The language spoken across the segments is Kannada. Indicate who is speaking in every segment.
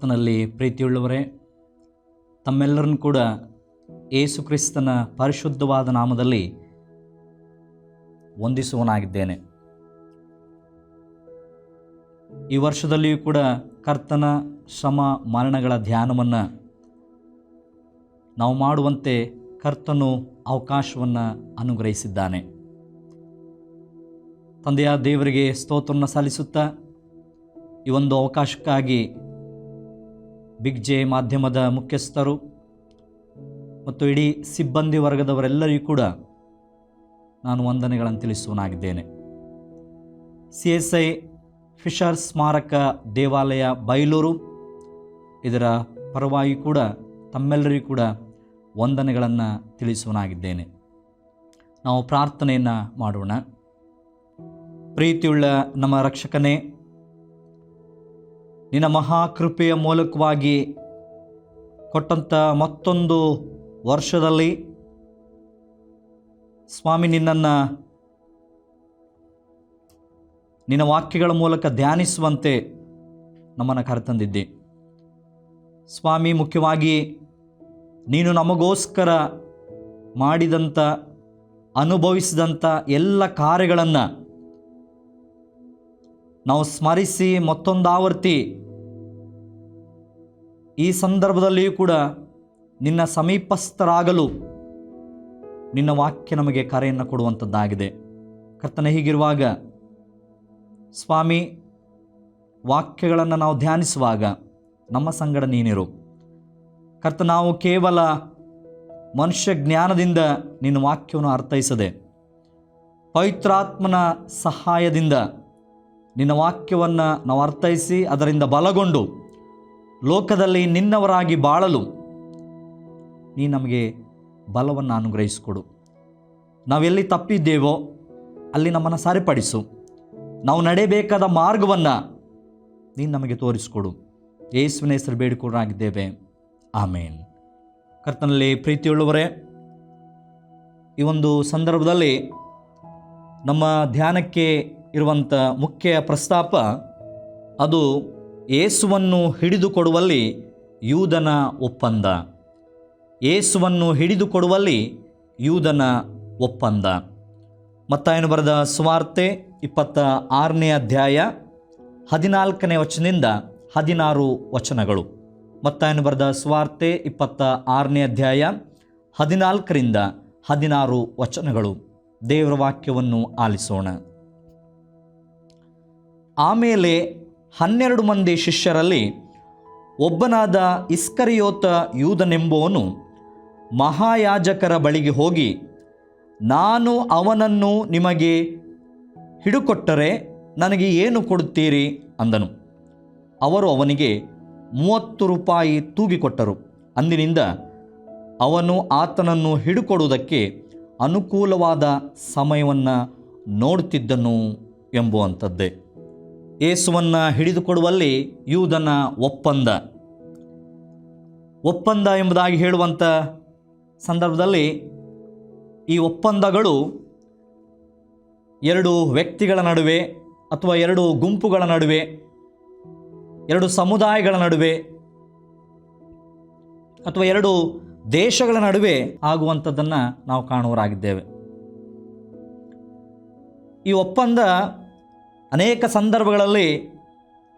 Speaker 1: ಕರ್ತನಲ್ಲಿ ಪ್ರೀತಿಯುಳ್ಳವರೇ, ತಮ್ಮೆಲ್ಲರನ್ನು ಕೂಡ ಏಸು ಕ್ರಿಸ್ತನ ಪರಿಶುದ್ಧವಾದ ನಾಮದಲ್ಲಿ ವಂದಿಸುವನಾಗಿದ್ದೇನೆ ಈ ವರ್ಷದಲ್ಲಿಯೂ ಕೂಡ ಕರ್ತನ ಶ್ರಮ ಮರಣಗಳ ಧ್ಯಾನವನ್ನು ನಾವು ಮಾಡುವಂತೆ ಕರ್ತನು ಅವಕಾಶವನ್ನು ಅನುಗ್ರಹಿಸಿದ್ದಾನೆ. ತಂದೆಯ ದೇವರಿಗೆ ಸ್ತೋತ್ರವನ್ನು ಸಲ್ಲಿಸುತ್ತಾ ಈ ಒಂದು ಅವಕಾಶಕ್ಕಾಗಿ ಬಿಗ್ ಜೆ ಮಾಧ್ಯಮದ ಮುಖ್ಯಸ್ಥರು ಮತ್ತು ಇಡೀ ಸಿಬ್ಬಂದಿ ವರ್ಗದವರೆಲ್ಲರಿಗೂ ಕೂಡ ನಾನು ವಂದನೆಗಳನ್ನು ತಿಳಿಸುವನಾಗಿದ್ದೇನೆ. ಸಿ ಎಸ್ ಐ ಫಿಶರ್ ಸ್ಮಾರಕ ದೇವಾಲಯ ಬೈಲೂರು ಇದರ ಪರವಾಗಿ ಕೂಡ ತಮ್ಮೆಲ್ಲರಿಗೂ ಕೂಡ ವಂದನೆಗಳನ್ನು ತಿಳಿಸುವನಾಗಿದ್ದೇನೆ. ನಾವು ಪ್ರಾರ್ಥನೆಯನ್ನು ಮಾಡೋಣ. ಪ್ರೀತಿಯುಳ್ಳ ನಮ್ಮ ರಕ್ಷಕನೇ ನಿನ್ನ ಮಹಾಕೃಪೆಯ ಮೂಲಕವಾಗಿ ಕೊಟ್ಟಂಥ ಮತ್ತೊಂದು ವರ್ಷದಲ್ಲಿ ಸ್ವಾಮಿ ನಿನ್ನನ್ನು ನಿನ್ನ ವಾಕ್ಯಗಳ ಮೂಲಕ ಧ್ಯಾನಿಸುವಂತೆ ನಮ್ಮನ್ನು ಕರೆತಂದಿದ್ದೆ. ಸ್ವಾಮಿ, ಮುಖ್ಯವಾಗಿ ನೀನು ನಮಗೋಸ್ಕರ ಮಾಡಿದಂಥ ಅನುಭವಿಸಿದಂಥ ಎಲ್ಲ ಕಾರ್ಯಗಳನ್ನು ನಾವು ಸ್ಮರಿಸಿ ಮತ್ತೊಂದಾವರ್ತಿ ಈ ಸಂದರ್ಭದಲ್ಲಿಯೂ ಕೂಡ ನಿನ್ನ ಸಮೀಪಸ್ಥರಾಗಲು ನಿನ್ನ ವಾಕ್ಯ ನಮಗೆ ಕರೆಯನ್ನು ಕೊಡುವಂಥದ್ದಾಗಿದೆ. ಕರ್ತನ, ಹೀಗಿರುವಾಗ ಸ್ವಾಮಿ, ವಾಕ್ಯಗಳನ್ನು ನಾವು ಧ್ಯಾನಿಸುವಾಗ ನಮ್ಮ ಸಂಗಡ ನೀನಿರು. ಕರ್ತ ನಾವು ಕೇವಲ ಮನುಷ್ಯ ಜ್ಞಾನದಿಂದ ನಿನ್ನ ವಾಕ್ಯವನ್ನು ಅರ್ಥೈಸದೆ ಪವಿತ್ರಾತ್ಮನ ಸಹಾಯದಿಂದ ನಿನ್ನ ವಾಕ್ಯವನ್ನು ನಾವು ಅರ್ಥೈಸಿ ಅದರಿಂದ ಬಲಗೊಂಡು ಲೋಕದಲ್ಲಿ ನಿನ್ನವರಾಗಿ ಬಾಳಲು ನೀ ನಮಗೆ ಬಲವನ್ನು ಅನುಗ್ರಹಿಸಿಕೊಡು. ನಾವೆಲ್ಲಿ ತಪ್ಪಿದ್ದೇವೋ ಅಲ್ಲಿ ನಮ್ಮನ್ನು ಸರಿಪಡಿಸು. ನಾವು ನಡೆಯಬೇಕಾದ ಮಾರ್ಗವನ್ನು ನೀನು ನಮಗೆ ತೋರಿಸಿಕೊಡು. ಯೇಸುವಿನ ಹೆಸರು ಬೇಡಿಕೊಡಾಗಿದ್ದೇವೆ ಆಮೇನ್. ಕರ್ತನಲ್ಲಿ ಪ್ರೀತಿಯುಳ್ಳವರೇ, ಈ ಒಂದು ಸಂದರ್ಭದಲ್ಲಿ ನಮ್ಮ ಧ್ಯಾನಕ್ಕೆ ಇರುವಂಥ ಮುಖ್ಯ ಪ್ರಸ್ತಾಪ, ಅದು ಏಸುವನ್ನು ಹಿಡಿದುಕೊಡುವಲ್ಲಿ ಯೂದನ ಒಪ್ಪಂದ. ಏಸುವನ್ನು ಹಿಡಿದುಕೊಡುವಲ್ಲಿ ಯೂದನ ಒಪ್ಪಂದ. ಮತ್ತಾಯನು ಬರೆದ ಸುವಾರ್ತೆ ಇಪ್ಪತ್ತ ಆರನೇ ಅಧ್ಯಾಯ ಹದಿನಾಲ್ಕನೇ ವಚನದಿಂದ ಹದಿನಾರು ವಚನಗಳು. ಮತ್ತಾಯನು ಬರೆದ ಸುವಾರ್ತೆ ಇಪ್ಪತ್ತ ಆರನೇ ಅಧ್ಯಾಯ ಹದಿನಾಲ್ಕರಿಂದ ಹದಿನಾರು ವಚನಗಳು. ದೇವರ ವಾಕ್ಯವನ್ನು ಆಲಿಸೋಣ. ಆಮೇಲೆ ಹನ್ನೆರಡು ಮಂದಿ ಶಿಷ್ಯರಲ್ಲಿ ಒಬ್ಬನಾದ ಇಸ್ಕರಿಯೋತ ಯೂದನೆಂಬುವನು ಮಹಾಯಾಜಕರ ಬಳಿಗೆ ಹೋಗಿ, ನಾನು ಅವನನ್ನು ನಿಮಗೆ ಹಿಡುಕೊಟ್ಟರೆ ನನಗೆ ಏನು ಕೊಡುತ್ತೀರಿ? ಅಂದನು. ಅವರು ಅವನಿಗೆ, ಮೂವತ್ತು ರೂಪಾಯಿ ತೂಗಿಕೊಟ್ಟರು. ಅಂದಿನಿಂದ ಅವನು ಆತನನ್ನು ಹಿಡುಕೊಡುವುದಕ್ಕೆ ಅನುಕೂಲವಾದ ಸಮಯವನ್ನು ನೋಡುತ್ತಿದ್ದನು ಎಂಬುವಂಥದ್ದೇ. ಏಸುವನ್ನು ಹಿಡಿದುಕೊಡುವಲ್ಲಿ ಯೂದನ ಒಪ್ಪಂದ. ಒಪ್ಪಂದ ಎಂಬುದಾಗಿ ಹೇಳುವಂಥ ಸಂದರ್ಭದಲ್ಲಿ ಈ ಒಪ್ಪಂದಗಳು ಎರಡು ವ್ಯಕ್ತಿಗಳ ನಡುವೆ ಅಥವಾ ಎರಡು ಗುಂಪುಗಳ ನಡುವೆ, ಎರಡು ಸಮುದಾಯಗಳ ನಡುವೆ ಅಥವಾ ಎರಡು ದೇಶಗಳ ನಡುವೆ ಆಗುವಂಥದ್ದನ್ನು ನಾವು ಕಾಣುವರಾಗಿದ್ದೇವೆ ಈ ಒಪ್ಪಂದ ಅನೇಕ ಸಂದರ್ಭಗಳಲ್ಲಿ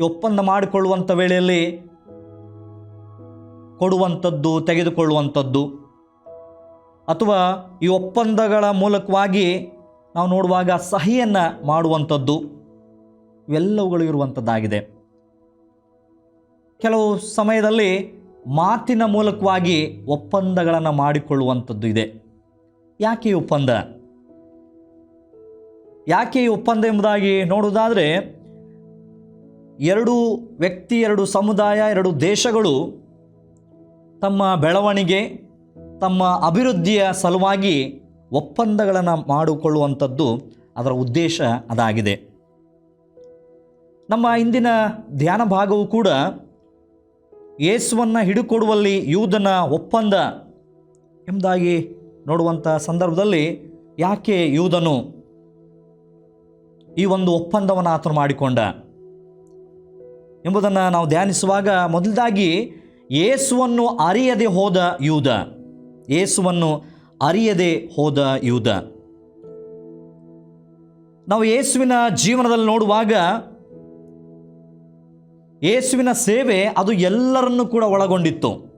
Speaker 1: ಒಪ್ಪಂದ ಮಾಡಿಕೊಳ್ಳುವಂಥ ವೇಳೆಯಲ್ಲಿ ಕೊಡುವಂಥದ್ದು, ತೆಗೆದುಕೊಳ್ಳುವಂಥದ್ದು, ಅಥವಾ ಈ ಒಪ್ಪಂದಗಳ ಮೂಲಕವಾಗಿ ನಾವು ನೋಡುವಾಗ ಸಹಿಯನ್ನು ಮಾಡುವಂಥದ್ದು, ಇವೆಲ್ಲವುಗಳು ಇರುವಂಥದ್ದಾಗಿದೆ. ಕೆಲವು ಸಮಯದಲ್ಲಿ ಮಾತಿನ ಮೂಲಕವಾಗಿ ಒಪ್ಪಂದಗಳನ್ನು ಮಾಡಿಕೊಳ್ಳುವಂಥದ್ದು ಇದೆ. ಯಾಕೆ ಒಪ್ಪಂದ? ಯಾಕೆ ಈ ಒಪ್ಪಂದ ಎಂಬುದಾಗಿ ನೋಡುವುದಾದರೆ, ಎರಡು ವ್ಯಕ್ತಿ, ಎರಡು ಸಮುದಾಯ, ಎರಡು ದೇಶಗಳು ತಮ್ಮ ಬೆಳವಣಿಗೆ, ತಮ್ಮ ಅಭಿವೃದ್ಧಿಯ ಸಲುವಾಗಿ ಒಪ್ಪಂದಗಳನ್ನು ಮಾಡಿಕೊಳ್ಳುವಂಥದ್ದು ಅದರ ಉದ್ದೇಶ ಅದಾಗಿದೆ. ನಮ್ಮ ಇಂದಿನ ಧ್ಯಾನ ಭಾಗವು ಕೂಡ ಯೇಸುವನ್ನು ಹಿಡುಕೊಡುವಲ್ಲಿ ಯೂದನ ಒಪ್ಪಂದ ಎಂಬುದಾಗಿ ನೋಡುವಂಥ ಸಂದರ್ಭದಲ್ಲಿ ಯಾಕೆ ಯೂದನು ಈ ಒಂದು ಒಪ್ಪಂದವನ್ನು ಆತನು ಮಾಡಿಕೊಂಡ. ಎಂಬುದನ್ನು ನಾವು ಧ್ಯಾನಿಸುವಾಗ ಮೊದಲದಾಗಿ ಯೇಸುವನ್ನು ಅರಿಯದೆ ಹೋದ ಯೂದ. ಯೇಸುವನ್ನು ಅರಿಯದೆ ಹೋದ ಯೂದ. ನಾವು ಯೇಸುವಿನ ಜೀವನದಲ್ಲಿ ನೋಡುವಾಗ ಯೇಸುವಿನ ಸೇವೆ ಅದು ಎಲ್ಲರನ್ನೂ ಕೂಡ ಒಳಗೊಂಡಿತ್ತು.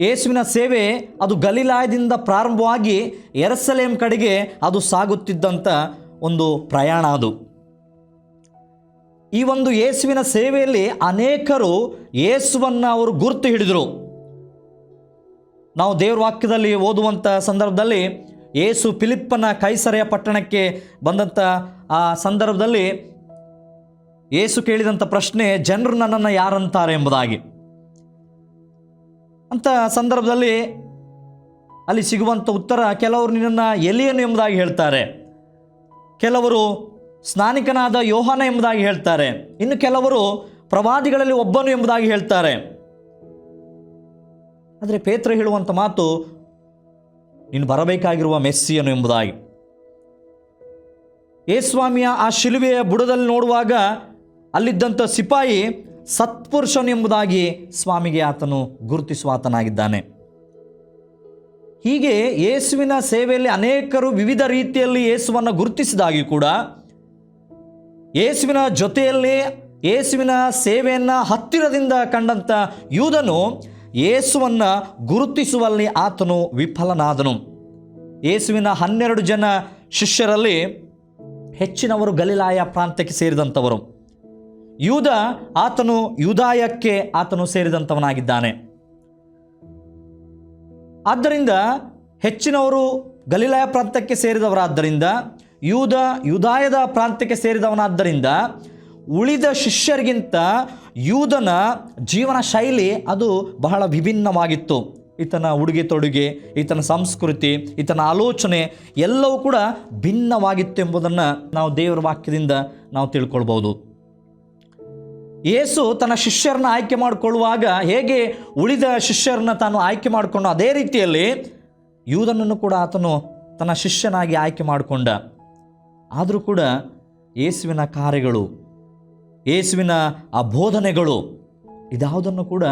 Speaker 1: ಯೇಸುವಿನ ಸೇವೆ ಅದು ಗಲೀಲಾಯದಿಂದ ಪ್ರಾರಂಭವಾಗಿ ಎರಸಲೇಮ್ ಕಡೆಗೆ ಅದು ಸಾಗುತ್ತಿದ್ದಂಥ ಒಂದು ಪ್ರಯಾಣ ಅದು. ಈ ಒಂದು ಯೇಸುವಿನ ಸೇವೆಯಲ್ಲಿ ಅನೇಕರು ಯೇಸುವನ್ನು ಅವರು ಗುರುತು ಹಿಡಿದರು. ನಾವು ದೇವ್ರ ವಾಕ್ಯದಲ್ಲಿ ಓದುವಂಥ ಸಂದರ್ಭದಲ್ಲಿ ಯೇಸು ಫಿಲಿಪ್ಪನ ಕೈಸರೆಯ ಪಟ್ಟಣಕ್ಕೆ ಬಂದಂಥ ಆ ಸಂದರ್ಭದಲ್ಲಿ ಯೇಸು ಕೇಳಿದಂಥ ಪ್ರಶ್ನೆ, ಜನರು ನನ್ನನ್ನು ಯಾರಂತಾರೆ? ಎಂಬುದಾಗಿ. ಅಂತ ಸಂದರ್ಭದಲ್ಲಿ ಅಲ್ಲಿ ಸಿಗುವಂಥ ಉತ್ತರ ಕೆಲವರು ನಿನ್ನನ್ನು ಎಲಿಯನು ಎಂಬುದಾಗಿ ಹೇಳ್ತಾರೆ. ಕೆಲವರು ಸ್ನಾನಿಕನಾದ ಯೋಹಾನ ಎಂಬುದಾಗಿ ಹೇಳ್ತಾರೆ. ಇನ್ನು ಕೆಲವರು ಪ್ರವಾದಿಗಳಲ್ಲಿ ಒಬ್ಬನು ಎಂಬುದಾಗಿ ಹೇಳ್ತಾರೆ. ಆದರೆ ಪೇತ್ರ ಹೇಳುವಂಥ ಮಾತು, ನೀನು ಬರಬೇಕಾಗಿರುವ ಮೆಸ್ಸಿಯನು ಎಂಬುದಾಗಿ. ಏಸ್ವಾಮಿಯ ಆ ಶಿಲುವೆಯ ಬುಡದಲ್ಲಿ ನೋಡುವಾಗ ಅಲ್ಲಿದ್ದಂಥ ಸಿಪಾಯಿ ಸತ್ಪುರುಷನು ಎಂಬುದಾಗಿ ಸ್ವಾಮಿಗೆ ಆತನು ಗುರುತಿಸುವ ಆತನಾಗಿದ್ದಾನೆ. ಹೀಗೆ ಯೇಸುವಿನ ಸೇವೆಯಲ್ಲಿ ಅನೇಕರು ವಿವಿಧ ರೀತಿಯಲ್ಲಿ ಯೇಸುವನ್ನು ಗುರುತಿಸಿದಾಗಿ ಕೂಡ ಯೇಸುವಿನ ಜೊತೆಯಲ್ಲಿ ಯೇಸುವಿನ ಸೇವೆಯನ್ನು ಹತ್ತಿರದಿಂದ ಕಂಡಂಥ ಯೂದನು ಯೇಸುವನ್ನು ಗುರುತಿಸುವಲ್ಲಿ ಆತನು ವಿಫಲನಾದನು. ಯೇಸುವಿನ ಹನ್ನೆರಡು ಜನ ಶಿಷ್ಯರಲ್ಲಿ ಹೆಚ್ಚಿನವರು ಗಲಿಲಾಯ ಪ್ರಾಂತ್ಯಕ್ಕೆ ಸೇರಿದಂಥವರು ಯೂದ ಆತನು ಯೂದಾಯಕ್ಕೆ ಆತನು ಸೇರಿದಂಥವನಾಗಿದ್ದಾನೆ. ಆದ್ದರಿಂದ ಹೆಚ್ಚಿನವರು ಗಲಿಲಾಯ ಪ್ರಾಂತ್ಯಕ್ಕೆ ಸೇರಿದವರಾದ್ದರಿಂದ, ಯೂದ ಯುದಾಯದ ಪ್ರಾಂತ್ಯಕ್ಕೆ ಸೇರಿದವನಾದ್ದರಿಂದ ಉಳಿದ ಶಿಷ್ಯರಿಗಿಂತ ಯೂದನ ಜೀವನ ಶೈಲಿ ಅದು ಬಹಳ ವಿಭಿನ್ನವಾಗಿತ್ತು. ಈತನ ಉಡುಗೆ ತೊಡುಗೆ, ಈತನ ಸಂಸ್ಕೃತಿ, ಈತನ ಆಲೋಚನೆ ಎಲ್ಲವೂ ಕೂಡ ಭಿನ್ನವಾಗಿತ್ತು ಎಂಬುದನ್ನು ನಾವು ದೇವರ ವಾಕ್ಯದಿಂದ ನಾವು ತಿಳ್ಕೊಳ್ಬೋದು ಯೇಸು ತನ್ನ ಶಿಷ್ಯರನ್ನ ಆಯ್ಕೆ ಮಾಡಿಕೊಳ್ಳುವಾಗ ಹೇಗೆ ಉಳಿದ ಶಿಷ್ಯರನ್ನ ತಾನು ಆಯ್ಕೆ ಮಾಡಿಕೊಂಡು ಅದೇ ರೀತಿಯಲ್ಲಿ ಯೂದನನ್ನು ಕೂಡ ಆತನು ತನ್ನ ಶಿಷ್ಯನಾಗಿ ಆಯ್ಕೆ ಮಾಡಿಕೊಂಡ. ಆದರೂ ಕೂಡ ಯೇಸುವಿನ ಕಾರ್ಯಗಳು, ಯೇಸುವಿನ ಆ ಬೋಧನೆಗಳು ಇದಾವುದನ್ನು ಕೂಡ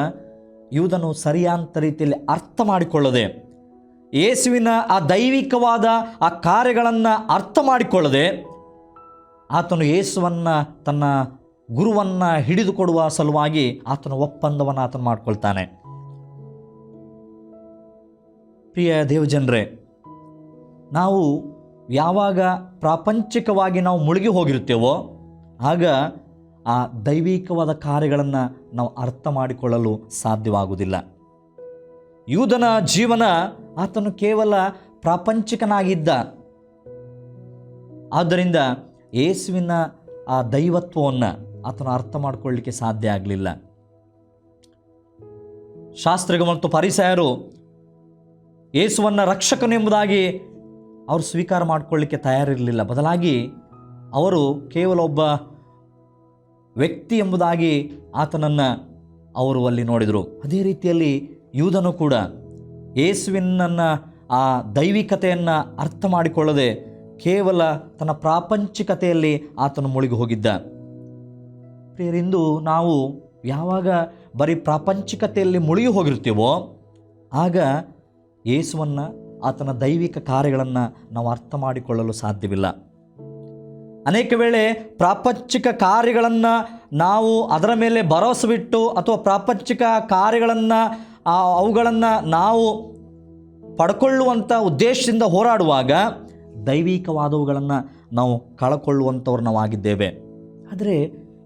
Speaker 1: ಯೂದನು ಸರಿಯಾದ ರೀತಿಯಲ್ಲಿ ಅರ್ಥ ಮಾಡಿಕೊಳ್ಳದೆ, ಯೇಸುವಿನ ಆ ದೈವಿಕವಾದ ಆ ಕಾರ್ಯಗಳನ್ನು ಅರ್ಥ ಮಾಡಿಕೊಳ್ಳದೆ ಆತನು ಯೇಸುವನ್ನು ತನ್ನ ಗುರುವನ್ನು ಹಿಡಿದುಕೊಡುವ ಸಲುವಾಗಿ ಆತನ ಒಪ್ಪಂದವನ್ನು ಆತನು ಮಾಡಿಕೊಳ್ತಾನೆ. ಪ್ರಿಯ ದೇವಜನರೇ, ನಾವು ಯಾವಾಗ ಪ್ರಾಪಂಚಿಕವಾಗಿ ನಾವು ಮುಳುಗಿ ಹೋಗಿರುತ್ತೇವೋ, ಆಗ ಆ ದೈವಿಕವಾದ ಕಾರ್ಯಗಳನ್ನು ನಾವು ಅರ್ಥ ಮಾಡಿಕೊಳ್ಳಲು ಸಾಧ್ಯವಾಗುವುದಿಲ್ಲ. ಯೂದನ ಜೀವನ ಆತನು ಕೇವಲ ಪ್ರಾಪಂಚಿಕನಾಗಿದ್ದ. ಆದ್ದರಿಂದ ಯೇಸುವಿನ ಆ ದೈವತ್ವವನ್ನು ಆತನು ಅರ್ಥ ಮಾಡಿಕೊಳ್ಳಲಿಕ್ಕೆ ಸಾಧ್ಯ ಆಗಲಿಲ್ಲ. ಶಾಸ್ತ್ರಿಗಳು ಮತ್ತು ಪರಿಸಯರು ಯೇಸುವನ್ನು ರಕ್ಷಕನು ಎಂಬುದಾಗಿ ಅವರು ಸ್ವೀಕಾರ ಮಾಡಿಕೊಳ್ಳಿಕ್ಕೆ ತಯಾರಿರಲಿಲ್ಲ. ಬದಲಾಗಿ ಅವರು ಕೇವಲ ಒಬ್ಬ ವ್ಯಕ್ತಿ ಎಂಬುದಾಗಿ ಆತನನ್ನು ಅವರು ಅಲ್ಲಿ ನೋಡಿದರು. ಅದೇ ರೀತಿಯಲ್ಲಿ ಯೂದನು ಕೂಡ ಯೇಸುವಿನನ್ನು ಆ ದೈವಿಕತೆಯನ್ನು ಅರ್ಥ ಮಾಡಿಕೊಳ್ಳದೆ ಕೇವಲ ತನ್ನ ಪ್ರಾಪಂಚಿಕತೆಯಲ್ಲಿ ಆತನು ಮುಳುಗಿ ಹೋಗಿದ್ದ. ಪ್ರಿಯರಿಂದು, ನಾವು ಯಾವಾಗ ಬರೀ ಪ್ರಾಪಂಚಿಕತೆಯಲ್ಲಿ ಮುಳುಗಿ ಹೋಗಿರ್ತೀವೋ ಆಗ ಯೇಸುವನ್ನು, ಆತನ ದೈವಿಕ ಕಾರ್ಯಗಳನ್ನು ನಾವು ಅರ್ಥ ಮಾಡಿಕೊಳ್ಳಲು ಸಾಧ್ಯವಿಲ್ಲ. ಅನೇಕ ವೇಳೆ ಪ್ರಾಪಂಚಿಕ ಕಾರ್ಯಗಳನ್ನು ನಾವು ಅದರ ಮೇಲೆ ಭರವಸೆ ಬಿಟ್ಟು ಅಥವಾ ಪ್ರಾಪಂಚಿಕ ಕಾರ್ಯಗಳನ್ನು ಅವುಗಳನ್ನು ನಾವು ಪಡ್ಕೊಳ್ಳುವಂಥ ಉದ್ದೇಶದಿಂದ ಹೋರಾಡುವಾಗ ದೈವಿಕವಾದವುಗಳನ್ನು ನಾವು ಕಳಕೊಳ್ಳುವಂಥವ್ರು ನಾವು ಆಗಿದ್ದೇವೆ ಆದರೆ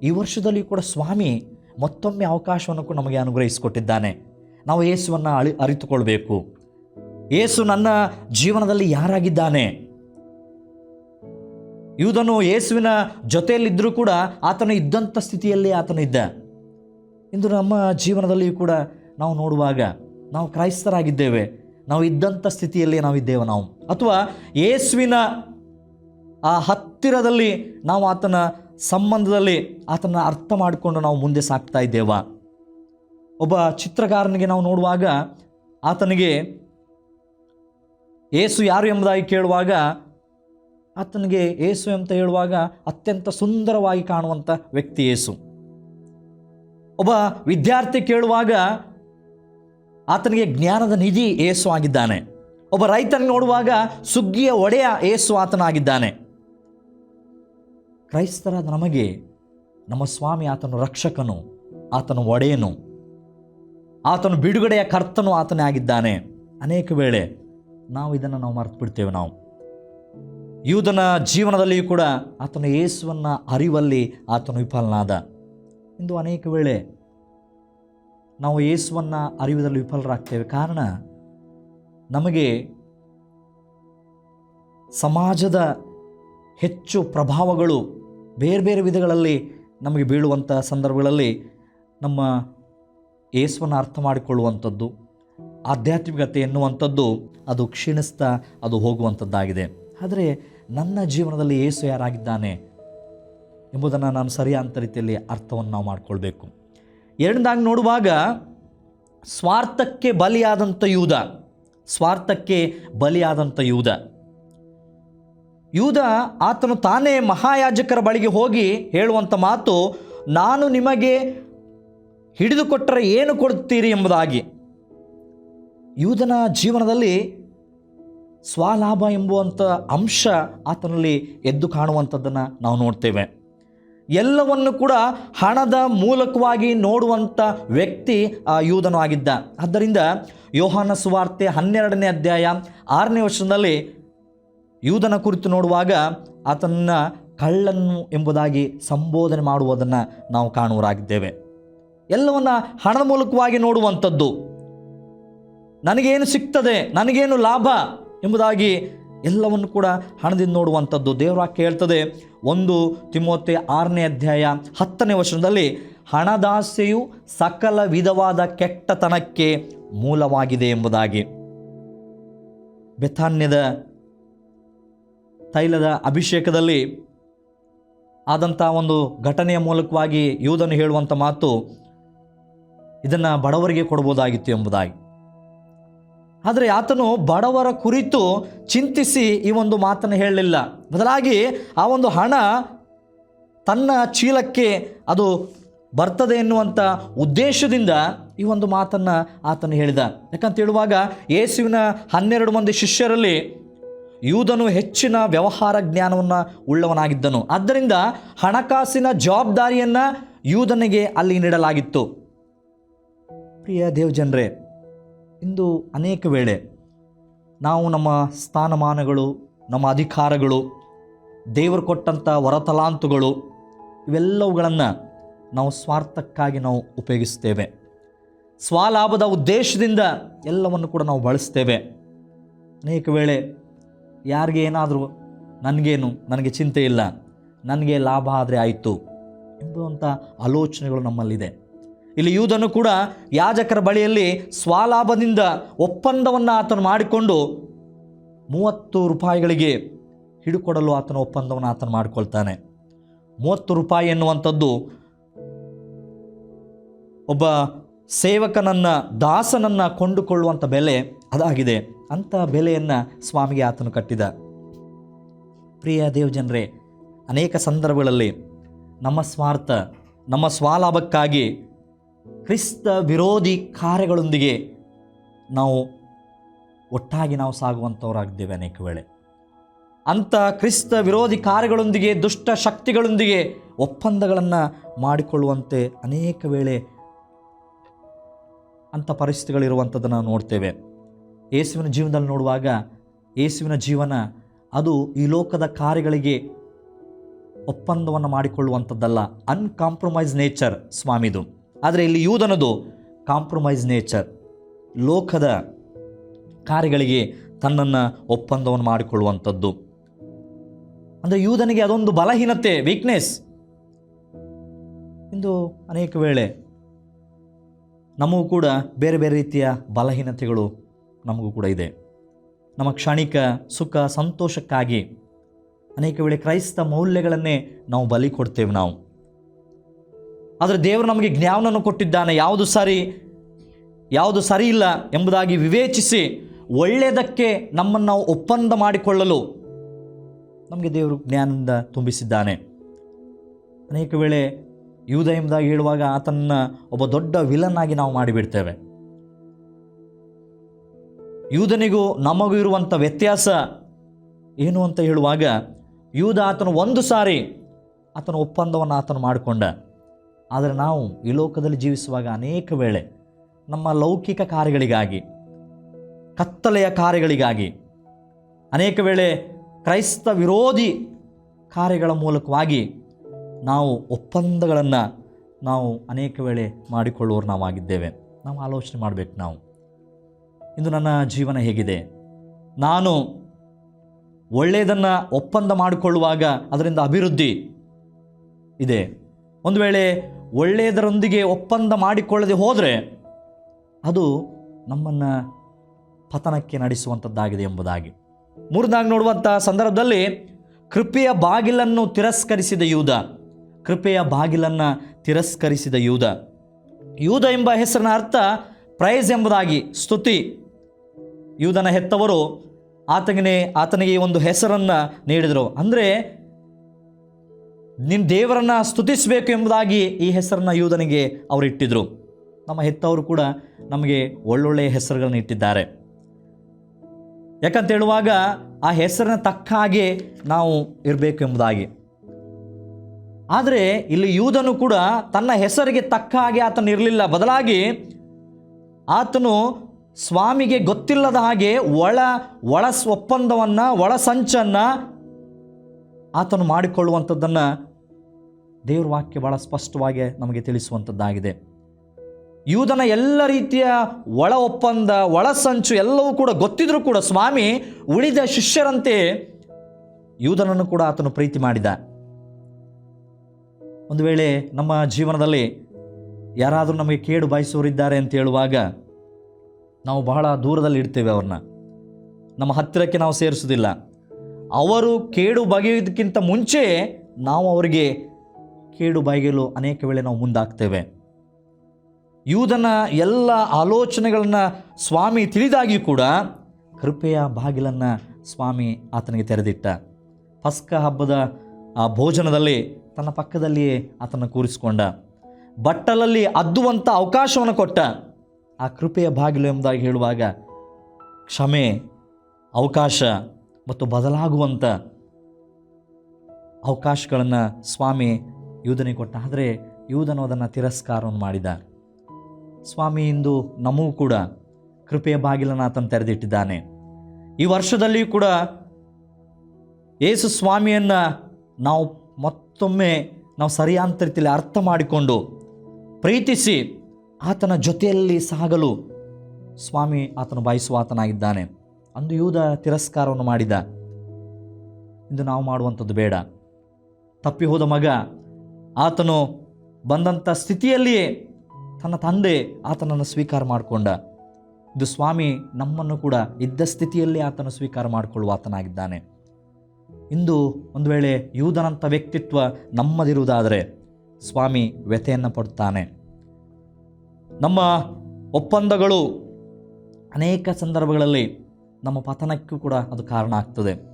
Speaker 1: ಈ ವರ್ಷದಲ್ಲಿಯೂ ಕೂಡ ಸ್ವಾಮಿ ಮತ್ತೊಮ್ಮೆ ಅವಕಾಶವನ್ನು ಕೂಡ ನಮಗೆ ಅನುಗ್ರಹಿಸಿಕೊಟ್ಟಿದ್ದಾನೆ. ನಾವು ಯೇಸುವನ್ನು ಅಳಿ, ಅರಿತುಕೊಳ್ಬೇಕು. ಯೇಸು ನನ್ನ ಜೀವನದಲ್ಲಿ ಯಾರಾಗಿದ್ದಾನೆ? ಯೂದನು ಯೇಸುವಿನ ಜೊತೆಯಲ್ಲಿದ್ದರೂ ಕೂಡ ಆತನು ಇದ್ದಂಥ ಸ್ಥಿತಿಯಲ್ಲಿ ಆತನು ಇದ್ದ. ಇಂದು ನಮ್ಮ ಜೀವನದಲ್ಲಿಯೂ ಕೂಡ ನಾವು ನೋಡುವಾಗ ನಾವು ಕ್ರೈಸ್ತರಾಗಿದ್ದೇವೆ. ನಾವು ಇದ್ದಂಥ ಸ್ಥಿತಿಯಲ್ಲಿ ನಾವಿದ್ದೇವೆ ನಾವು. ಅಥವಾ ಯೇಸುವಿನ ಆ ಹತ್ತಿರದಲ್ಲಿ ನಾವು ಆತನ ಸಂಬಂಧದಲ್ಲಿ ಆತನ ಅರ್ಥ ಮಾಡಿಕೊಂಡು ನಾವು ಮುಂದೆ ಸಾಕ್ತಾ ಇದ್ದೇವ? ಒಬ್ಬ ಚಿತ್ರಕಾರನಿಗೆ ನಾವು ನೋಡುವಾಗ ಆತನಿಗೆ ಏಸು ಯಾರು ಎಂಬುದಾಗಿ ಕೇಳುವಾಗ ಆತನಿಗೆ ಏಸು ಅಂತ ಹೇಳುವಾಗ ಅತ್ಯಂತ ಸುಂದರವಾಗಿ ಕಾಣುವಂಥ ವ್ಯಕ್ತಿ ಏಸು. ಒಬ್ಬ ವಿದ್ಯಾರ್ಥಿ ಕೇಳುವಾಗ ಆತನಿಗೆ ಜ್ಞಾನದ ನಿಧಿ ಏಸು ಆಗಿದ್ದಾನೆ. ಒಬ್ಬ ರೈತನ ನೋಡುವಾಗ ಸುಗ್ಗಿಯ ಒಡೆಯ ಏಸು ಆತನಾಗಿದ್ದಾನೆ. ಕ್ರೈಸ್ತರಾದ ನಮಗೆ, ನಮ್ಮ ಸ್ವಾಮಿ ಆತನು ರಕ್ಷಕನು, ಆತನು ಒಡೆಯನು. ಆತನು ಬಿಡುಗಡೆಯ ಕರ್ತನು ಆತನೇ ಆಗಿದ್ದಾನೆ. ಅನೇಕ ವೇಳೆ ನಾವು ಇದನ್ನು ನಾವು ಮರೆತು ಬಿಡ್ತೇವೆ ನಾವು. ಯೂದನ ಜೀವನದಲ್ಲಿಯೂ ಕೂಡ ಆತನ ಯೇಸುವನ್ನು ಅರಿವಲ್ಲಿ ಆತನು ವಿಫಲನಾದ. ಇಂದು ಅನೇಕ ವೇಳೆ ನಾವು ಯೇಸುವನ್ನು ಅರಿವುದಲ್ಲಿ ವಿಫಲರಾಗ್ತೇವೆ. ಕಾರಣ, ನಮಗೆ ಸಮಾಜದ ಹೆಚ್ಚು ಪ್ರಭಾವಗಳು ಬೇರೆ ಬೇರೆ ವಿಧಗಳಲ್ಲಿ ನಮಗೆ ಬೀಳುವಂಥ ಸಂದರ್ಭಗಳಲ್ಲಿ ನಮ್ಮ ಯೇಸುವನ್ನು ಅರ್ಥ ಮಾಡಿಕೊಳ್ಳುವಂಥದ್ದು, ಆಧ್ಯಾತ್ಮಿಕತೆ ಎನ್ನುವಂಥದ್ದು ಅದು ಕ್ಷೀಣಿಸ್ತಾ ಅದು ಹೋಗುವಂಥದ್ದಾಗಿದೆ. ಆದರೆ ನನ್ನ ಜೀವನದಲ್ಲಿ ಏಸು ಯಾರಾಗಿದ್ದಾನೆ ಎಂಬುದನ್ನು ನಾನು ಸರಿಯಾದಂಥ ರೀತಿಯಲ್ಲಿ ಅರ್ಥವನ್ನು ನಾವು ಮಾಡಿಕೊಳ್ಬೇಕು. ಎರಡನೇದಾಗಿ ನೋಡುವಾಗ, ಸ್ವಾರ್ಥಕ್ಕೆ ಬಲಿಯಾದಂಥ ಯೂದ, ಸ್ವಾರ್ಥಕ್ಕೆ ಬಲಿಯಾದಂಥ ಯೂದ. ಯೂದ ಆತನು ತಾನೇ ಮಹಾಯಾಜಕರ ಬಳಿಗೆ ಹೋಗಿ ಹೇಳುವಂಥ ಮಾತು, ನಾನು ನಿಮಗೆ ಹಿಡಿದುಕೊಟ್ಟರೆ ಏನು ಕೊಡುತ್ತೀರಿ ಎಂಬುದಾಗಿ. ಯೂದನ ಜೀವನದಲ್ಲಿ ಸ್ವಲಾಭ ಎಂಬುವಂಥ ಅಂಶ ಆತನಲ್ಲಿ ಎದ್ದು ಕಾಣುವಂಥದ್ದನ್ನು ನಾವು ನೋಡ್ತೇವೆ. ಎಲ್ಲವನ್ನು ಕೂಡ ಹಣದ ಮೂಲಕವಾಗಿ ನೋಡುವಂಥ ವ್ಯಕ್ತಿ, ಆ, ಯೂದನು ಆಗಿದ್ದ. ಆದ್ದರಿಂದ ಯೋಹಾನ ಸುವಾರ್ತೆ ಹನ್ನೆರಡನೇ ಅಧ್ಯಾಯ ಆರನೇ ವರ್ಷದಲ್ಲಿ ಯೂದನ ಕುರಿತು ನೋಡುವಾಗ ಆತನನ್ನು ಕಳ್ಳನ್ನು ಎಂಬುದಾಗಿ ಸಂಬೋಧನೆ ಮಾಡುವುದನ್ನು ನಾವು ಕಾಣುವರಾಗಿದ್ದೇವೆ ಎಲ್ಲವನ್ನು ಹಣದ ಮೂಲಕವಾಗಿ ನೋಡುವಂಥದ್ದು. ನನಗೇನು ಸಿಗ್ತದೆ, ನನಗೇನು ಲಾಭ ಎಂಬುದಾಗಿ ಎಲ್ಲವನ್ನು ಕೂಡ ಹಣದಿಂದ ನೋಡುವಂಥದ್ದು. ದೇವರ ಹೇಳ್ತದೆ, ಒಂದು ತಿಮೋತೆ ಆರನೇ ಅಧ್ಯಾಯ ಹತ್ತನೇ ವರ್ಷದಲ್ಲಿ ಹಣದಾಸೆಯು ಸಕಲ ವಿಧವಾದ ಕೆಟ್ಟತನಕ್ಕೆ ಮೂಲವಾಗಿದೆ ಎಂಬುದಾಗಿ. ಬೆಥಾನ್ಯದ ತೈಲದ ಅಭಿಷೇಕದಲ್ಲಿ ಆದಂಥ ಒಂದು ಘಟನೆಯ ಮೂಲಕವಾಗಿ ಯೋಧನು ಹೇಳುವಂಥ ಮಾತು ಇದನ್ನು ಬಡವರಿಗೆ ಕೊಡ್ಬೋದಾಗಿತ್ತು ಎಂಬುದಾಗಿ. ಆದರೆ ಆತನು ಬಡವರ ಕುರಿತು ಚಿಂತಿಸಿ ಈ ಒಂದು ಮಾತನ್ನು ಹೇಳಲಿಲ್ಲ. ಬದಲಾಗಿ ಆ ಒಂದು ಹಣ ತನ್ನ ಚೀಲಕ್ಕೆ ಅದು ಬರ್ತದೆ ಎನ್ನುವಂಥ ಉದ್ದೇಶದಿಂದ ಈ ಒಂದು ಮಾತನ್ನು ಆತನು ಹೇಳಿದ. ಯಾಕಂತ ಹೇಳುವಾಗ ಯೇಸುವಿನ ಹನ್ನೆರಡು ಮಂದಿ ಶಿಷ್ಯರಲ್ಲಿ ಯೂದನು ಹೆಚ್ಚಿನ ವ್ಯವಹಾರ ಜ್ಞಾನವನ್ನು ಉಳ್ಳವನಾಗಿದ್ದನು. ಆದ್ದರಿಂದ ಹಣಕಾಸಿನ ಜವಾಬ್ದಾರಿಯನ್ನು ಯೂದನಿಗೆ ಅಲ್ಲಿ ನೀಡಲಾಗಿತ್ತು. ಪ್ರಿಯ ದೇವಜನರೇ, ಇಂದು ಅನೇಕ ವೇಳೆ ನಾವು ನಮ್ಮ ಸ್ಥಾನಮಾನಗಳು, ನಮ್ಮ ಅಧಿಕಾರಗಳು, ದೇವರು ಕೊಟ್ಟಂಥ ವರತಲಾಂತುಗಳು, ಇವೆಲ್ಲವುಗಳನ್ನು ನಾವು ಸ್ವಾರ್ಥಕ್ಕಾಗಿ ನಾವು ಉಪಯೋಗಿಸ್ತೇವೆ. ಸ್ವಲಾಭದ ಉದ್ದೇಶದಿಂದ ಎಲ್ಲವನ್ನು ಕೂಡ ನಾವು ಬಳಸ್ತೇವೆ. ಅನೇಕ ವೇಳೆ ಯಾರಿಗೆ ಏನಾದರೂ ನನಗೇನು, ನನಗೆ ಚಿಂತೆ ಇಲ್ಲ, ನನಗೆ ಲಾಭ ಆದರೆ ಆಯಿತು ಎಂಬುವಂಥ ಆಲೋಚನೆಗಳು ನಮ್ಮಲ್ಲಿದೆ. ಇಲ್ಲಿ ಯೂದನು ಕೂಡ ಯಾಜಕರ ಬಳಿಯಲ್ಲಿ ಸ್ವಲಾಭದಿಂದ ಒಪ್ಪಂದವನ್ನು ಆತನು ಮಾಡಿಕೊಂಡು ಮೂವತ್ತು ರೂಪಾಯಿಗಳಿಗೆ ಹಿಡುಕೊಡಲು ಆತನ ಒಪ್ಪಂದವನ್ನು ಆತನು ಮಾಡಿಕೊಳ್ತಾನೆ. ಮೂವತ್ತು ರೂಪಾಯಿ ಎನ್ನುವಂಥದ್ದು ಒಬ್ಬ ಸೇವಕನನ್ನು, ದಾಸನನ್ನು ಕೊಂಡುಕೊಳ್ಳುವಂಥ ಬೆಲೆ ಅದಾಗಿದೆ. ಅಂಥ ಬೆಲೆಯನ್ನು ಸ್ವಾಮಿಗೆ ಆತನು ಕಟ್ಟಿದ. ಪ್ರಿಯ ದೇವಜನರೇ, ಅನೇಕ ಸಂದರ್ಭಗಳಲ್ಲಿ ನಮ್ಮ ಸ್ವಾರ್ಥ, ನಮ್ಮ ಸ್ವಲಾಭಕ್ಕಾಗಿ ಕ್ರಿಸ್ತ ವಿರೋಧಿ ಕಾರ್ಯಗಳೊಂದಿಗೆ ನಾವು ಒಟ್ಟಾಗಿ ನಾವು ಸಾಗುವಂಥವರಾಗಿದ್ದೇವೆ ಅನೇಕ ವೇಳೆ. ಅಂಥ ಕ್ರಿಸ್ತ ವಿರೋಧಿ ಕಾರ್ಯಗಳೊಂದಿಗೆ, ದುಷ್ಟ ಶಕ್ತಿಗಳೊಂದಿಗೆ ಒಪ್ಪಂದಗಳನ್ನು ಮಾಡಿಕೊಳ್ಳುವಂತೆ ಅನೇಕ ವೇಳೆ ಅಂಥ ಪರಿಸ್ಥಿತಿಗಳಿರುವಂಥದ್ದನ್ನು ನೋಡ್ತೇವೆ. ಯೇಸುವಿನ ಜೀವನದಲ್ಲಿ ನೋಡುವಾಗ ಯೇಸುವಿನ ಜೀವನ ಅದು ಈ ಲೋಕದ ಕಾರ್ಯಗಳಿಗೆ ಒಪ್ಪಂದವನ್ನು ಮಾಡಿಕೊಳ್ಳುವಂಥದ್ದಲ್ಲ. ಅನ್ಕಾಂಪ್ರಮೈಸ್ ನೇಚರ್ ಸ್ವಾಮಿದು. ಆದರೆ ಇಲ್ಲಿ ಯೂದನದು ಕಾಂಪ್ರಮೈಸ್ ನೇಚರ್ ಲೋಕದ ಕಾರ್ಯಗಳಿಗೆ ತನ್ನನ್ನು ಒಪ್ಪಂದವನ್ನು ಮಾಡಿಕೊಳ್ಳುವಂಥದ್ದು. ಅಂದರೆ ಯೂದನಿಗೆ ಅದೊಂದು ಬಲಹೀನತೆ ವೀಕ್ನೆಸ್ ಇಂದು ಅನೇಕ ವೇಳೆ ನಮಗೂ ಕೂಡ ಬೇರೆ ಬೇರೆ ರೀತಿಯ ಬಲಹೀನತೆಗಳು ನಮಗೂ ಕೂಡ ಇದೆ. ನಮ್ಮ ಕ್ಷಣಿಕ ಸುಖ ಸಂತೋಷಕ್ಕಾಗಿ ಅನೇಕ ವೇಳೆ ಕ್ರೈಸ್ತ ಮೌಲ್ಯಗಳನ್ನೇ ನಾವು ಬಲಿ ಕೊಡ್ತೇವೆ ನಾವು. ಆದರೆ ದೇವರು ನಮಗೆ ಜ್ಞಾನವನ್ನು ಕೊಟ್ಟಿದ್ದಾನೆ, ಯಾವುದು ಸರಿ ಯಾವುದು ಸರಿ ಇಲ್ಲ ಎಂಬುದಾಗಿ ವಿವೇಚಿಸಿ ಒಳ್ಳೆಯದಕ್ಕೆ ನಮ್ಮನ್ನು ನಾವು ಒಪ್ಪಂದ ಮಾಡಿಕೊಳ್ಳಲು ನಮಗೆ ದೇವರು ಜ್ಞಾನದಿಂದ ತುಂಬಿಸಿದ್ದಾನೆ. ಅನೇಕ ವೇಳೆ ಯೂದ ಎಂಬುದಾಗಿ ಹೇಳುವಾಗ ಆತನ ಒಬ್ಬ ದೊಡ್ಡ ವಿಲನ್ ಆಗಿ ನಾವು ಮಾಡಿಬಿಡ್ತೇವೆ. ಯೂದನಿಗೂ ನಮಗೂ ಇರುವಂಥ ವ್ಯತ್ಯಾಸ ಏನು ಅಂತ ಹೇಳುವಾಗ ಯೂದ ಆತನು ಒಂದು ಸಾರಿ ಆತನ ಒಪ್ಪಂದವನ್ನು ಆತನು ಮಾಡಿಕೊಂಡ. ಆದರೆ ನಾವು ಈ ಲೋಕದಲ್ಲಿ ಜೀವಿಸುವಾಗ ಅನೇಕ ವೇಳೆ ನಮ್ಮ ಲೌಕಿಕ ಕಾರ್ಯಗಳಿಗಾಗಿ, ಕತ್ತಲೆಯ ಕಾರ್ಯಗಳಿಗಾಗಿ, ಅನೇಕ ವೇಳೆ ಕ್ರೈಸ್ತ ವಿರೋಧಿ ಕಾರ್ಯಗಳ ಮೂಲಕವಾಗಿ ನಾವು ಒಪ್ಪಂದಗಳನ್ನು ನಾವು ಅನೇಕ ವೇಳೆ ಮಾಡಿಕೊಳ್ಳುವರು ನಾವಾಗಿದ್ದೇವೆ. ನಾವು ಆಲೋಚನೆ ಮಾಡಬೇಕು ನಾವು. ಇಂದು ನನ್ನ ಜೀವನ ಹೇಗಿದೆ? ನಾನು ಒಳ್ಳೆಯದನ್ನು ಒಪ್ಪಂದ ಮಾಡಿಕೊಳ್ಳುವಾಗ ಅದರಿಂದ ಅಭಿವೃದ್ಧಿ ಇದೆ. ಒಂದು ವೇಳೆ ಒಳ್ಳೆಯದರೊಂದಿಗೆ ಒಪ್ಪಂದ ಮಾಡಿಕೊಳ್ಳದೆ ಹೋದರೆ ಅದು ನಮ್ಮನ್ನು ಪತನಕ್ಕೆ ನಡೆಸುವಂಥದ್ದಾಗಿದೆ ಎಂಬುದಾಗಿ. ಮೂರನಾಗಿ ನೋಡುವಂಥ ಸಂದರ್ಭದಲ್ಲಿ ಕೃಪೆಯ ಬಾಗಿಲನ್ನು ತಿರಸ್ಕರಿಸಿದ ಯೂದ, ಕೃಪೆಯ ಬಾಗಿಲನ್ನು ತಿರಸ್ಕರಿಸಿದ ಯೂದ. ಯೂದ ಎಂಬ ಹೆಸರಿನ ಅರ್ಥ ಪ್ರೈಸ್ ಎಂಬುದಾಗಿ ಸ್ತುತಿ. ಯೂದನ ಹೆತ್ತವರು ಆತನಿಗೆ ಆತನಿಗೆ ಒಂದು ಹೆಸರನ್ನು ನೀಡಿದರು. ಅಂದರೆ ನಿನ್ನ ದೇವರನ್ನು ಸ್ತುತಿಸಬೇಕು ಎಂಬುದಾಗಿ ಈ ಹೆಸರನ್ನು ಯೂದನಿಗೆ ಅವರು ಇಟ್ಟಿದ್ದರು ನಮ್ಮ ಹೆತ್ತವರು ಕೂಡ ನಮಗೆ ಒಳ್ಳೊಳ್ಳೆಯ ಹೆಸರುಗಳನ್ನು ಇಟ್ಟಿದ್ದಾರೆ. ಯಾಕಂತ ಹೇಳುವಾಗ ಆ ಹೆಸರಿನ ತಕ್ಕ ಹಾಗೆ ನಾವು ಇರಬೇಕು ಎಂಬುದಾಗಿ. ಆದರೆ ಇಲ್ಲಿ ಯೂದನು ಕೂಡ ತನ್ನ ಹೆಸರಿಗೆ ತಕ್ಕ ಹಾಗೆ ಆತನು ಇರಲಿಲ್ಲ ಬದಲಾಗಿ ಆತನು ಸ್ವಾಮಿಗೆ ಗೊತ್ತಿಲ್ಲದ ಹಾಗೆ ಒಳ ಒಳ ಒಪ್ಪಂದವನ್ನು, ಒಳ ಸಂಚನ್ನು ಆತನು ಮಾಡಿಕೊಳ್ಳುವಂಥದ್ದನ್ನು ದೇವ್ರ ವಾಕ್ಯ ಭಾಳ ಸ್ಪಷ್ಟವಾಗಿ ನಮಗೆ ತಿಳಿಸುವಂಥದ್ದಾಗಿದೆ. ಯೂದನ ಎಲ್ಲ ರೀತಿಯ ಒಳ ಒಪ್ಪಂದ, ಒಳ ಸಂಚು ಎಲ್ಲವೂ ಕೂಡ ಗೊತ್ತಿದ್ರೂ ಕೂಡ ಸ್ವಾಮಿ ಉಳಿದ ಶಿಷ್ಯರಂತೆ ಯೂದನನ್ನು ಕೂಡ ಆತನು ಪ್ರೀತಿ ಮಾಡಿದ. ಒಂದು ವೇಳೆ ನಮ್ಮ ಜೀವನದಲ್ಲಿ ಯಾರಾದರೂ ನಮಗೆ ಕೇಡು ಬಯಸೋರಿದ್ದಾರೆ ಅಂತ ಹೇಳುವಾಗ ನಾವು ಬಹಳ ದೂರದಲ್ಲಿ ಇಡ್ತೇವೆ ಅವ್ರನ್ನ. ನಮ್ಮ ಹತ್ತಿರಕ್ಕೆ ನಾವು ಸೇರಿಸೋದಿಲ್ಲ ಅವರು ಕೇಡು ಬಗೆಯೋದಕ್ಕಿಂತ ಮುಂಚೆ ನಾವು ಅವರಿಗೆ ಕೇಡು ಬಗೆಯಲು ಅನೇಕ ವೇಳೆ ನಾವು ಮುಂದಾಗ್ತೇವೆ. ಯೂದನ ಎಲ್ಲ ಆಲೋಚನೆಗಳನ್ನು ಸ್ವಾಮಿ ತಿಳಿದಾಗಿಯೂ ಕೂಡ ಕೃಪೆಯ ಬಾಗಿಲನ್ನು ಸ್ವಾಮಿ ಆತನಿಗೆ ತೆರೆದಿಟ್ಟ. ಪಸ್ಕ ಹಬ್ಬದ ಆ ಭೋಜನದಲ್ಲಿ ತನ್ನ ಪಕ್ಕದಲ್ಲಿಯೇ ಆತನ ಕೂರಿಸಿಕೊಂಡ. ಬಟ್ಟಲಲ್ಲಿ ಅದ್ದುವಂಥ ಅವಕಾಶವನ್ನು ಕೊಟ್ಟ. ಆ ಕೃಪೆಯ ಬಾಗಿಲು ಎಂಬುದಾಗಿ ಹೇಳುವಾಗ ಕ್ಷಮೆ, ಅವಕಾಶ ಮತ್ತು ಬದಲಾಗುವಂಥ ಅವಕಾಶಗಳನ್ನು ಸ್ವಾಮಿ ಯೂದನಿಗೆ ಕೊಟ್ಟ. ಆದರೆ ಯೂದನು ಅದನ್ನು ತಿರಸ್ಕಾರವನ್ನು ಮಾಡಿದ. ಸ್ವಾಮಿ, ಇಂದು ನಮಗೂ ಕೂಡ ಕೃಪೆಯ ಬಾಗಿಲನ್ನು ಆತನು ತೆರೆದಿಟ್ಟಿದ್ದಾನೆ. ಈ ವರ್ಷದಲ್ಲಿಯೂ ಕೂಡ ಯೇಸು ಸ್ವಾಮಿಯನ್ನು ನಾವು ಮತ್ತೊಮ್ಮೆ ನಾವು ಸರಿಯಾದ ರೀತಿಯಲ್ಲಿ ಅರ್ಥ ಮಾಡಿಕೊಂಡು ಪ್ರೀತಿಸಿ ಆತನ ಜೊತೆಯಲ್ಲಿ ಸಾಗಲು ಸ್ವಾಮಿ ಆತನು ಬಯಸುವ ಆತನಾಗಿದ್ದಾನೆ. ಅಂದು ಯೂದ ತಿರಸ್ಕಾರವನ್ನು ಮಾಡಿದ. ಇಂದು ನಾವು ಮಾಡುವಂಥದ್ದು ಬೇಡ. ತಪ್ಪಿ ಹೋದ ಮಗ ಆತನು ಬಂದಂಥ ಸ್ಥಿತಿಯಲ್ಲಿಯೇ ತನ್ನ ತಂದೆ ಆತನನ್ನು ಸ್ವೀಕಾರ ಮಾಡಿಕೊಂಡ. ಇದು ಸ್ವಾಮಿ ನಮ್ಮನ್ನು ಕೂಡ ಇದ್ದ ಸ್ಥಿತಿಯಲ್ಲಿ ಆತನು ಸ್ವೀಕಾರ ಮಾಡಿಕೊಳ್ಳುವ ಆತನಾಗಿದ್ದಾನೆ. ಇಂದು ಒಂದು ವೇಳೆ ಯೂದನಂಥ ವ್ಯಕ್ತಿತ್ವ ನಮ್ಮದಿರುವುದಾದರೆ ಸ್ವಾಮಿ ವ್ಯಥೆಯನ್ನು ಪಡುತ್ತಾನೆ. ನಮ್ಮ ಒಪ್ಪಂದಗಳು ಅನೇಕ ಸಂದರ್ಭಗಳಲ್ಲಿ ನಮ್ಮ ಪತನಕ್ಕೂ ಕೂಡ ಅದು ಕಾರಣ ಆಗ್ತದೆ.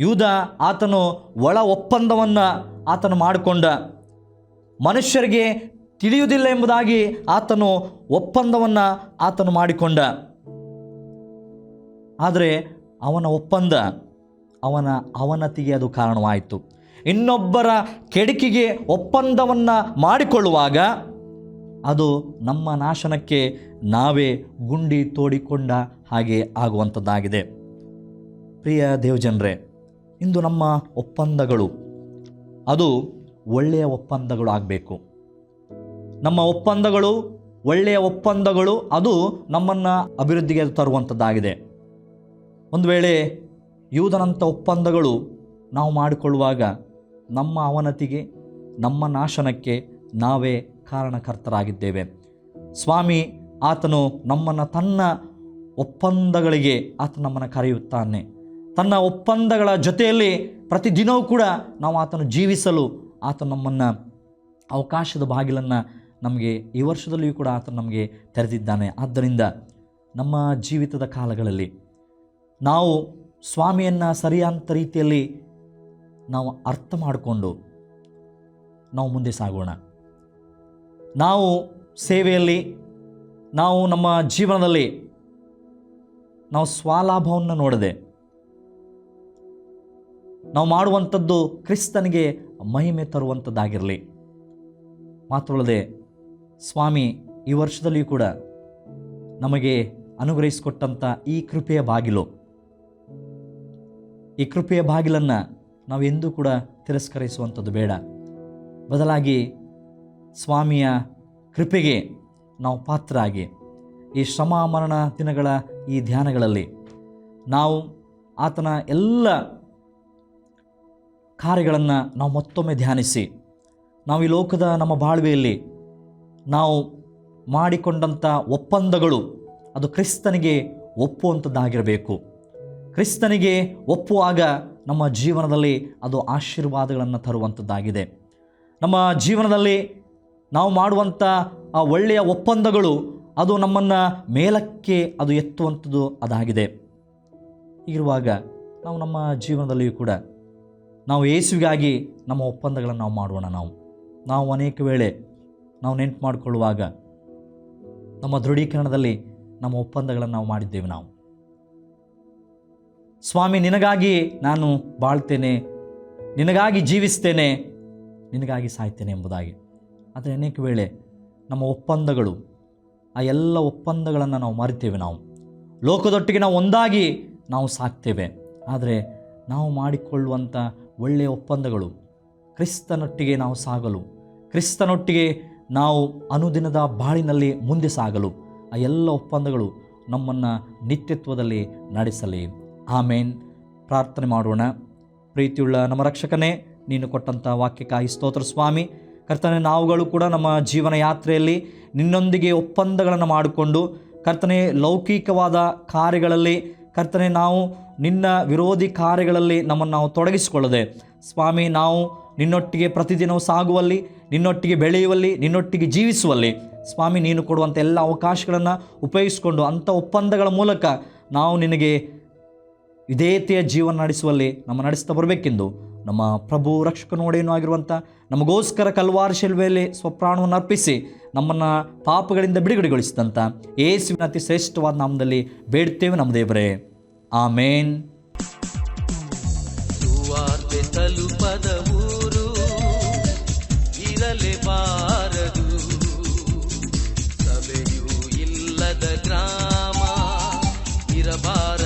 Speaker 1: ಯೂದ ಆತನು ಒಳ ಒಪ್ಪಂದವನ್ನು ಆತನು ಮಾಡಿಕೊಂಡ. ಮನುಷ್ಯರಿಗೆ ತಿಳಿಯುವುದಿಲ್ಲ ಎಂಬುದಾಗಿ ಆತನು ಒಪ್ಪಂದವನ್ನು ಆತನು ಮಾಡಿಕೊಂಡ. ಆದರೆ ಅವನ ಒಪ್ಪಂದ, ಅವನ ಅವನತಿಗೆ ಅದು ಕಾರಣವಾಯಿತು. ಇನ್ನೊಬ್ಬರ ಕೆಡಕಿಗೆ ಒಪ್ಪಂದವನ್ನು ಮಾಡಿಕೊಳ್ಳುವಾಗ ಅದು ನಮ್ಮ ನಾಶನಕ್ಕೆ ನಾವೇ ಗುಂಡಿ ತೋಡಿಕೊಂಡ ಹಾಗೆ ಆಗುವಂಥದ್ದಾಗಿದೆ. ಪ್ರಿಯ ದೇವಜನರೇ, ಇಂದು ನಮ್ಮ ಒಪ್ಪಂದಗಳು, ಅದು ಒಳ್ಳೆಯ ಒಪ್ಪಂದಗಳು ಆಗಬೇಕು. ನಮ್ಮ ಒಪ್ಪಂದಗಳು, ಒಳ್ಳೆಯ ಒಪ್ಪಂದಗಳು, ಅದು ನಮ್ಮನ್ನು ಅಭಿವೃದ್ಧಿಗೆ ತರುವಂಥದ್ದಾಗಿದೆ. ಒಂದು ವೇಳೆ ಯೂದನಂಥ ಒಪ್ಪಂದಗಳು ನಾವು ಮಾಡಿಕೊಳ್ಳುವಾಗ ನಮ್ಮ ಅವನತಿಗೆ, ನಮ್ಮ ನಾಶನಕ್ಕೆ ನಾವೇ ಕಾರಣಕರ್ತರಾಗಿದ್ದೇವೆ. ಸ್ವಾಮಿ, ಆತನು ನಮ್ಮನ್ನು ತನ್ನ ಒಪ್ಪಂದಗಳಿಗೆ, ಆತ ನಮ್ಮನ್ನು ಕರೆಯುತ್ತಾನೆ. ತನ್ನ ಒಪ್ಪಂದಗಳ ಜೊತೆಯಲ್ಲಿ ಪ್ರತಿದಿನವೂ ಕೂಡ ನಾವು ಆತನು ಜೀವಿಸಲು ಆತ ನಮ್ಮನ್ನು ಅವಕಾಶದ ಬಾಗಿಲನ್ನು ನಮಗೆ ಈ ವರ್ಷದಲ್ಲಿಯೂ ಕೂಡ ಆತ ನಮಗೆ ತೆರೆದಿದ್ದಾನೆ. ಆದ್ದರಿಂದ ನಮ್ಮ ಜೀವಿತದ ಕಾಲಗಳಲ್ಲಿ ನಾವು ಸ್ವಾಮಿಯನ್ನು ಸರಿಯಾದ ರೀತಿಯಲ್ಲಿ ನಾವು ಅರ್ಥ ಮಾಡಿಕೊಂಡು ನಾವು ಮುಂದೆ ಸಾಗೋಣ. ನಾವು ಸೇವೆಯಲ್ಲಿ, ನಾವು ನಮ್ಮ ಜೀವನದಲ್ಲಿ ನಾವು ಸ್ವಲಾಭವನ್ನು ನೋಡದೆ, ನಾವು ಮಾಡುವಂಥದ್ದು ಕ್ರಿಸ್ತನಿಗೆ ಮಹಿಮೆ ತರುವಂಥದ್ದಾಗಿರಲಿ. ಮಾತ್ರಲ್ಲದೆ ಸ್ವಾಮಿ, ಈ ವರ್ಷದಲ್ಲಿಯೂ ಕೂಡ ನಮಗೆ ಅನುಗ್ರಹಿಸಿಕೊಟ್ಟಂಥ ಈ ಕೃಪೆಯ ಬಾಗಿಲು, ಈ ಕೃಪೆಯ ಬಾಗಿಲನ್ನು ನಾವು ಎಂದೂ ಕೂಡ ತಿರಸ್ಕರಿಸುವಂಥದ್ದು ಬೇಡ. ಬದಲಾಗಿ ಸ್ವಾಮಿಯ ಕೃಪೆಗೆ ನಾವು ಪಾತ್ರರಾಗಿ ಈ ಶ್ರಮ ಮರಣ ದಿನಗಳ ಈ ಧ್ಯಾನಗಳಲ್ಲಿ ನಾವು ಆತನ ಎಲ್ಲ ಕಾರ್ಯಗಳನ್ನು ನಾವು ಮತ್ತೊಮ್ಮೆ ಧ್ಯಾನಿಸಿ ನಾವು ಈ ಲೋಕದ ನಮ್ಮ ಬಾಳ್ವೆಯಲ್ಲಿ ನಾವು ಮಾಡಿಕೊಂಡಂಥ ಒಪ್ಪಂದಗಳು ಅದು ಕ್ರಿಸ್ತನಿಗೆ ಒಪ್ಪುವಂಥದ್ದಾಗಿರಬೇಕು. ಕ್ರಿಸ್ತನಿಗೆ ಒಪ್ಪುವಾಗ ನಮ್ಮ ಜೀವನದಲ್ಲಿ ಅದು ಆಶೀರ್ವಾದಗಳನ್ನು ತರುವಂಥದ್ದಾಗಿದೆ. ನಮ್ಮ ಜೀವನದಲ್ಲಿ ನಾವು ಮಾಡುವಂಥ ಆ ಒಳ್ಳೆಯ ಒಪ್ಪಂದಗಳು, ಅದು ನಮ್ಮನ್ನು ಮೇಲಕ್ಕೆ ಅದು ಎತ್ತುವಂಥದ್ದು ಅದಾಗಿದೆ. ಇರುವಾಗ ನಾವು ನಮ್ಮ ಜೀವನದಲ್ಲಿಯೂ ಕೂಡ ನಾವು ಯೇಸುವಿಗಾಗಿ ನಮ್ಮ ಒಪ್ಪಂದಗಳನ್ನು ನಾವು ಮಾಡೋಣ ನಾವು. ನಾವು ಅನೇಕ ವೇಳೆ ನಾವು ನೆನ್ಪು ಮಾಡಿಕೊಳ್ಳುವಾಗ ನಮ್ಮ ದೃಢೀಕರಣದಲ್ಲಿ ನಮ್ಮ ಒಪ್ಪಂದಗಳನ್ನು ನಾವು ಮಾಡಿದ್ದೇವೆ ನಾವು. ಸ್ವಾಮಿ, ನಿನಗಾಗಿ ನಾನು ಬಾಳ್ತೇನೆ, ನಿನಗಾಗಿ ಜೀವಿಸ್ತೇನೆ, ನಿನಗಾಗಿ ಸಾಯ್ತೇನೆ ಎಂಬುದಾಗಿ. ಆದರೆ ಅನೇಕ ವೇಳೆ ನಮ್ಮ ಒಪ್ಪಂದಗಳು, ಆ ಎಲ್ಲ ಒಪ್ಪಂದಗಳನ್ನು ನಾವು ಮರಿತೇವೆ ನಾವು. ಲೋಕದೊಟ್ಟಿಗೆ ನಾವು ಒಂದಾಗಿ ನಾವು ಸಾಕ್ತೇವೆ. ಆದರೆ ನಾವು ಮಾಡಿಕೊಳ್ಳುವಂಥ ಒಳ್ಳೆಯ ಒಪ್ಪಂದಗಳು ಕ್ರಿಸ್ತನೊಟ್ಟಿಗೆ ನಾವು ಸಾಗಲು, ಕ್ರಿಸ್ತನೊಟ್ಟಿಗೆ ನಾವು ಅನುದಿನದ ಬಾಳಿನಲ್ಲಿ ಮುಂದೆ ಸಾಗಲು, ಆ ಎಲ್ಲ ಒಪ್ಪಂದಗಳು ನಮ್ಮನ್ನು ನಿತ್ಯತ್ವದಲ್ಲಿ ನಡೆಸಲಿ. ಆಮೇನ್. ಪ್ರಾರ್ಥನೆ ಮಾಡೋಣ. ಪ್ರೀತಿಯುಳ್ಳ ನಮ್ಮ ರಕ್ಷಕನೇ, ನೀನು ಕೊಟ್ಟಂಥ ವಾಕ್ಯಕ್ಕಾಗಿ ಸ್ತೋತ್ರ ಸ್ವಾಮಿ. ಕರ್ತನೆ, ನಾವುಗಳು ಕೂಡ ನಮ್ಮ ಜೀವನ ಯಾತ್ರೆಯಲ್ಲಿ ನಿನ್ನೊಂದಿಗೆ ಒಪ್ಪಂದಗಳನ್ನು ಮಾಡಿಕೊಂಡು ಕರ್ತನೆ, ಲೌಕಿಕವಾದ ಕಾರ್ಯಗಳಲ್ಲಿ ಕರ್ತನೆ, ನಾವು ನಿನ್ನ ವಿರೋಧಿ ಕಾರ್ಯಗಳಲ್ಲಿ ನಮ್ಮನ್ನು ನಾವು ತೊಡಗಿಸಿಕೊಳ್ಳದೆ. ಸ್ವಾಮಿ, ನಾವು ನಿನ್ನೊಟ್ಟಿಗೆ ಪ್ರತಿದಿನವೂ ಸಾಗುವಲ್ಲಿ, ನಿನ್ನೊಟ್ಟಿಗೆ ಬೆಳೆಯುವಲ್ಲಿ, ನಿನ್ನೊಟ್ಟಿಗೆ ಜೀವಿಸುವಲ್ಲಿ. ಸ್ವಾಮಿ, ನೀನು ಕೊಡುವಂಥ ಎಲ್ಲ ಅವಕಾಶಗಳನ್ನು ಉಪಯೋಗಿಸಿಕೊಂಡು ಅಂಥ ಒಪ್ಪಂದಗಳ ಮೂಲಕ ನಾವು ನಿನಗೆ ವಿಧೇಯತೆಯ ಜೀವನ ನಡೆಸುವಲ್ಲಿ ನಮ್ಮ ನಡೆಸ್ತಾ ಬರಬೇಕೆಂದು. ನಮ್ಮ ಪ್ರಭು ರಕ್ಷಕನೋಡೇನೂ ಆಗಿರುವಂಥ ನಮಗೋಸ್ಕರ ಕಲ್ವಾರ್ ಶಿಲ್ವೆಯಲ್ಲಿ ಸ್ವಪ್ರಾಣವನ್ನು ಅರ್ಪಿಸಿ ನಮ್ಮನ್ನು ಪಾಪಗಳಿಂದ ಬಿಡುಗಡೆಗೊಳಿಸಿದಂಥ ಏಸುವಿನ ಅತಿ ಶ್ರೇಷ್ಠವಾದ ನಾಮದಲ್ಲಿ ಬೇಡ್ತೇವೆ ನಮ್ಮ ದೇವರೇ. ಆಮೇನ್.
Speaker 2: ಇರಬಾರ ಇಲ್ಲದ ಇರಬಾರದು.